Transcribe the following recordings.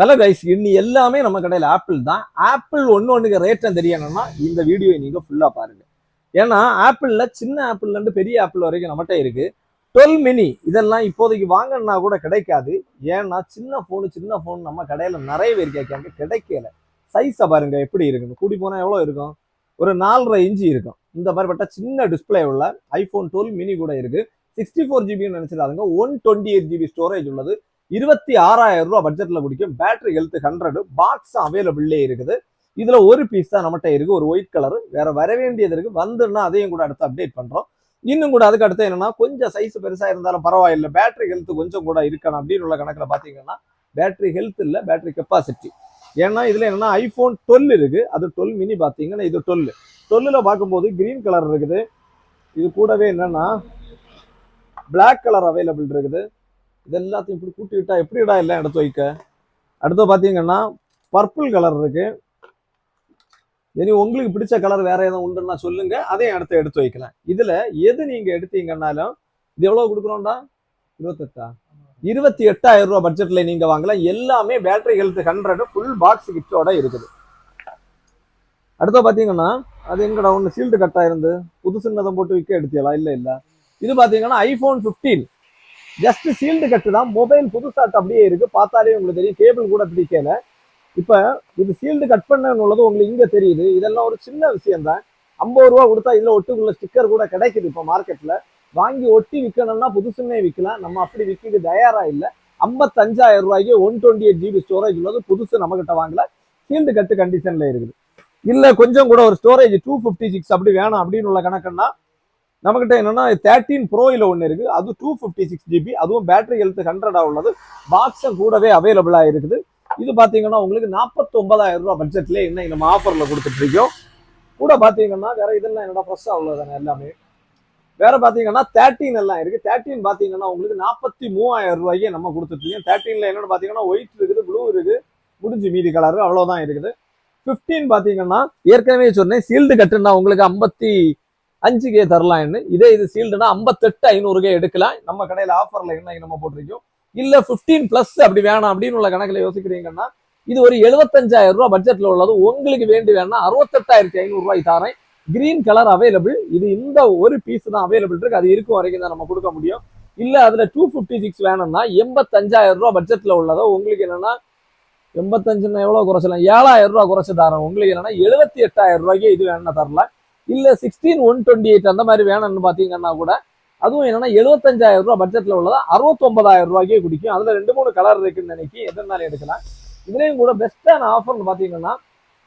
Hello guys இன்னி எல்லாமே நம்ம கடையில் ஆப்பிள் தான். ஆப்பிள் ஒன்று ஒன்றுக்கு ரேட்டும் தெரியணும்னா இந்த வீடியோ நீங்கள் ஃபுல்லாக பாருங்கள் ஏன்னா ஆப்பிளில் சின்ன ஆப்பிள்லேருந்து பெரிய ஆப்பிள் வரைக்கும் நம்மகிட்ட இருக்குது டுவெல் மினி இதெல்லாம் இப்போதைக்கு வாங்கினா கூட கிடைக்காது. ஏன்னா சின்ன ஃபோனு சின்ன ஃபோன் நம்ம கடையில் நிறைய பேர் கேட்காங்க கிடைக்கல. சைஸை பாருங்க எப்படி இருக்குன்னு. கூடி போனால் எவ்வளோ இருக்கும்? ஒரு நாலரை இன்ச்சு இருக்கும். இந்த மாதிரிப்பட்ட சின்ன டிஸ்பிளே உள்ள ஐஃபோன் டுவெல் மினி கூட இருக்குது சிக்ஸ்டி ஃபோர் ஜிபின்னு நினச்சிடாதுங்க. One twenty eight GB storage உள்ளது. இருபத்தி ஆறாயிரம் ரூபாய் பட்ஜெட்ல பிடிக்கும் பேட்டரி ஹெல்த் ஹண்ட்ரடு பாக்ஸ் அவைலபிள்லே இருக்குது. இதுல ஒரு பீஸ் தான் நம்மகிட்ட இருக்கு. ஒரு ஒயிட் கலர் வேற வர வேண்டியது இருக்கு. வந்துன்னா அதையும் கூட அடுத்து அப்டேட் பண்றோம். இன்னும் கூட அதுக்கு அடுத்து என்னன்னா கொஞ்சம் சைஸ் பெருசா இருந்தாலும் பரவாயில்லை. பேட்டரி ஹெல்த் கொஞ்சம் கூட இருக்கணும் அப்படின்னு உள்ள கணக்குல பாத்தீங்கன்னா பேட்டரி ஹெல்த் இல்ல பேட்டரி கெப்பாசிட்டி ஏன்னா இதுல என்னன்னா ஐபோன் டுவெல் இருக்கு. அது டுவெல் மினி பாத்தீங்கன்னா இது டுவெல் டுவெல்ல பார்க்கும்போது கிரீன் கலர் இருக்குது. இது கூடவே என்னன்னா பிளாக் கலர் அவைலபிள் இருக்குது. இது எல்லாத்தையும் இப்படி கூட்டி விட்டா எப்படிடா எல்லாம் எடுத்து வைக்க? அடுத்து பார்த்தீங்கன்னா பர்பிள் கலர் இருக்கு. இனி உங்களுக்கு பிடிச்ச கலர் வேற எதுவும் உண்டுன்னா சொல்லுங்க. அதையும் அடுத்து எடுத்து வைக்கலாம் இதுல எது நீங்க எடுத்தீங்கன்னாலும் இது எவ்வளவு கொடுக்குறோம்டா? இருபத்தெட்டா? இருபத்தி எட்டாயிரம் ரூபாய் பட்ஜெட்ல நீங்க வாங்கலாம். எல்லாமே battery health hundred full box கிட்டோட இருக்குது. அடுத்து பாத்தீங்கன்னா அது எங்கடா ஒன்று சீல்டு கட்டா இருந்து புது சின்னதம் போட்டு விற்க எடுத்தியலாம் இல்ல இல்ல. இது பாத்தீங்கன்னா ஐபோன் 15 ஜஸ்ட் சீல்டு கட்டு தான். மொபைல் புதுசாட்டு அப்படியே இருக்கு. பார்த்தாலே உங்களுக்கு தெரியும். கேபிள் கூட பிடிக்கல இப்போ இது சீல்டு கட் பண்ணன்னு உங்களுக்கு இங்கே தெரியுது. இதெல்லாம் ஒரு சின்ன விஷயம் தான். ஐம்பது ரூபா கொடுத்தா இதில் ஒட்டுக்குள்ள ஸ்டிக்கர் கூட கிடைக்குது இப்போ மார்க்கெட்டில் வாங்கி ஒட்டி விற்கணும்னா புதுசுன்னே விற்கலாம் நம்ம அப்படி விற்கிறது தயாராக இல்லை. ஐம்பத்தஞ்சாயிரம் ரூபாய்க்கு one twenty eight GB storage உள்ளது. புதுசு நம்ம கிட்ட வாங்கல. சீல்டு கட்டு கண்டிஷனில் இருக்குது. இல்லை கொஞ்சம் கூட ஒரு ஸ்டோரேஜ் டூ ஃபிஃப்டி சிக்ஸ் அப்படி வேணும் அப்படின்னு உள்ள கணக்குன்னா நம்மகிட்ட என்னன்னா தேர்ட்டீன் ப்ரோயில் ஒன்று இருக்கு. அது டூ ஃபிஃப்டி சிக்ஸ் ஜிபி அதுவும் பேட்டரி ஹெல்த் ஹண்ட்ரடாக உள்ளது. பாக்ஸும் கூடவே அவைலபிளாக இருக்குது. இது பார்த்தீங்கன்னா உங்களுக்கு நாற்பத்தி ரூபா பட்ஜெட்ல என்ன நம்ம ஆஃபரில் கொடுத்துட்டு இருக்கோம். கூட பார்த்தீங்கன்னா வேற இதெல்லாம் என்னடா ஃப்ரெஷ்ஷாக உள்ளதானே எல்லாமே. வேற பார்த்தீங்கன்னா தேர்ட்டீன் எல்லாம் இருக்கு. தேர்ட்டீன் பார்த்தீங்கன்னா உங்களுக்கு நாற்பத்தி மூவாயிரம் ரூபாய்க்கு நம்ம கொடுத்துட்ருக்கோம் தேர்ட்டீனில் என்னென்னு பார்த்தீங்கன்னா ஒயிட் இருக்குது ப்ளூ இருக்குது. முடிஞ்சு மீதி கலர் அவ்வளோதான் இருக்குது. ஃபிஃப்டீன் பார்த்தீங்கன்னா ஏற்கனவே சொன்னேன் சீல்டு கட்டுன்னா உங்களுக்கு ஐம்பத்தி அஞ்சு கே தரலாம்னு இதே இது சீல்டுனா ஐம்பத்தெட்டு ஐநூறு கே எடுக்கலாம். நம்ம கடையில் ஆஃபரில் என்ன நம்ம போட்டிருக்கோம்? இல்லை ஃபிஃப்டீன் ப்ளஸ் அப்படி வேணாம் அப்படின்னு உள்ள கணக்கில் யோசிக்கிறீங்கன்னா இது ஒரு எழுபத்தஞ்சாயிரம் ரூபாய் பட்ஜெட்ல உள்ளது. உங்களுக்கு வேண்டி வேணா அறுபத்தெட்டாயிரத்தி ஐநூறு ரூபாய் தாரேன். கிரீன் கலர் அவைலபிள் இது இந்த ஒரு பீஸ் தான் அவைலபிள் இருக்கு. அது இருக்கும் வரைக்கும் தான் நம்ம கொடுக்க முடியும். இல்லை அதுல டூ ஃபிஃப்டி சிக்ஸ் வேணும்னா எண்பத்தஞ்சாயிரம் ரூபாய் பட்ஜெட்ல உள்ளதோ உங்களுக்கு என்னன்னா எண்பத்தஞ்சுன்னா எவ்வளவு குறைச்சலாம் ஏழாயிரம் ரூபா குறைச்சி தரேன். உங்களுக்கு என்னன்னா எழுபத்தி எட்டாயிரம் ரூபாய்க்கு இது வேணும்னா தரல இல்லை சிக்ஸ்டீன் ஒன் டுவெண்ட்டி எயிட் அந்த மாதிரி வேணும்னு பார்த்தீங்கன்னா கூட அதுவும் என்னன்னா எழுபத்தஞ்சாயிரம் ரூபா பட்ஜெட்ல உள்ளதா அறுபத்தொன்பதாயிரம் ரூபாய்க்கே குடிக்கும். அதுல ரெண்டு மூணு கலர் இருக்குன்னு நினைக்கி எதனால எடுக்கலாம்? இதுலயும் கூட பெஸ்டான ஆஃபர்னு பாத்தீங்கன்னா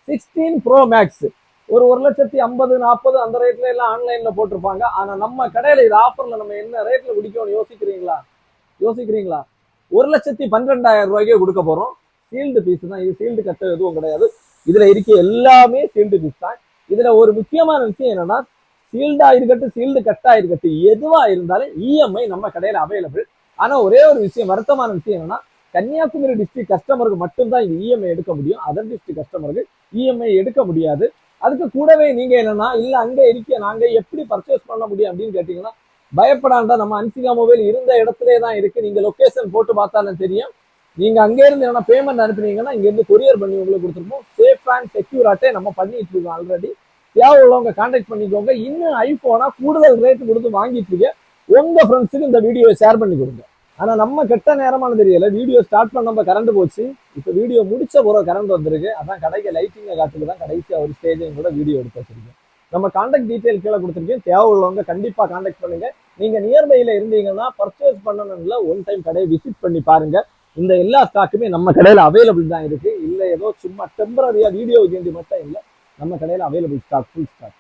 சிக்ஸ்டீன் ப்ரோ மேக்ஸ் ஒரு ஒரு லட்சத்தி ஐம்பது நாற்பது அந்த ரேட்ல எல்லாம் ஆன்லைன்ல போட்டிருப்பாங்க. ஆனா நம்ம கடையில இது ஆஃபர்ல நம்ம என்ன ரேட்ல குடிக்கணும்னு யோசிக்கிறீங்களா? யோசிக்கிறீங்களா? ஒரு லட்சத்தி பன்னிரெண்டாயிரம் ரூபாய்க்கே கொடுக்க போறோம். சீல்டு பீஸ் தான். இது சீல்டு கட்ட எதுவும் கிடையாது. இதுல இருக்க எல்லாமே சீல்டு பீஸ் தான். இதுல ஒரு முக்கியமான விஷயம் என்னன்னா சீல்டா இருக்கட்டும் சீல்டு கட்டா இருக்கட்டும் எதுவா இருந்தாலும் இஎம்ஐ நம்ம கடையில அவைலபிள் ஆனா ஒரே ஒரு விஷயம் வருத்தமான விஷயம் என்னன்னா கன்னியாகுமரி டிஸ்ட்ரிக்ட் கஸ்டமருக்கு மட்டும்தான் இந்த இஎம்ஐ எடுக்க முடியும். அதர் டிஸ்ட்ரிக்ட் கஸ்டமருக்கு இஎம்ஐ எடுக்க முடியாது. அதுக்கு கூடவே நீங்க என்னன்னா இல்ல அங்க இருக்க நாங்க எப்படி பர்ச்சேஸ் பண்ண முடியும்? அப்படின்னு கேட்டீங்கன்னா பயப்படாண்டா நம்ம அன்சிகா மொபைல் இருந்த இடத்துலயே தான் இருக்கு. நீங்க லொக்கேஷன் போட்டு பார்த்தாலும் தெரியும். நீங்க அங்க இருந்து என்ன பேமெண்ட் அனுப்புனீங்கன்னா இங்க இருந்து கொரியர் பண்ணி உங்களுக்கு கொடுத்துருப்போம். சேஃப் அண்ட் செக்யூராட்டே நம்ம பண்ணிட்டு இருக்கோம் ஆல்ரெடி தேவை உள்ளவங்க கான்டாக்ட் பண்ணிக்கோங்க. இன்னும் ஐபோனா கூடுதல் ரேட் கொடுத்து வாங்கிட்டு இருக்கீங்க உங்க ஃப்ரெண்ட்ஸுக்கு இந்த வீடியோவை ஷேர் பண்ணி கொடுங்க. ஆனா நம்ம கெட்ட நேரமான தெரியல. வீடியோ ஸ்டார்ட் பண்ண நம்ம கரண்ட் போச்சு. இப்ப வீடியோ முடிச்ச பிறகு கரண்ட் வந்திருக்கு. அதான் கடைக்கு லைட்டிங்க காட்டுக்கு தான் கடைசியா ஒரு ஸ்டேஜையும் கூட வீடியோ எடுத்து வச்சிருக்கேன். நம்ம கான்டாக்ட் டீட்டெயில் கீழே கொடுத்துருக்கேன். தேவை உள்ளவங்க கண்டிப்பா கான்டாக்ட் பண்ணுங்க. நீங்க நியர்பைல இருந்தீங்கன்னா பர்ச்சேஸ் பண்ணணும்ல ஒன் டைம் கடையை விசிட் பண்ணி பாருங்க. இந்த எல்லா ஸ்டாக்குமே நம்ம கடையில் அவைலபிள் தான் இருக்குது இல்லை ஏதோ சும்மா டெம்பரரியா வீடியோ கேண்டி மட்டும் இல்லை நம்ம கடையில் அவைலபிள் ஸ்டாக் ஃபுல் ஸ்டாக்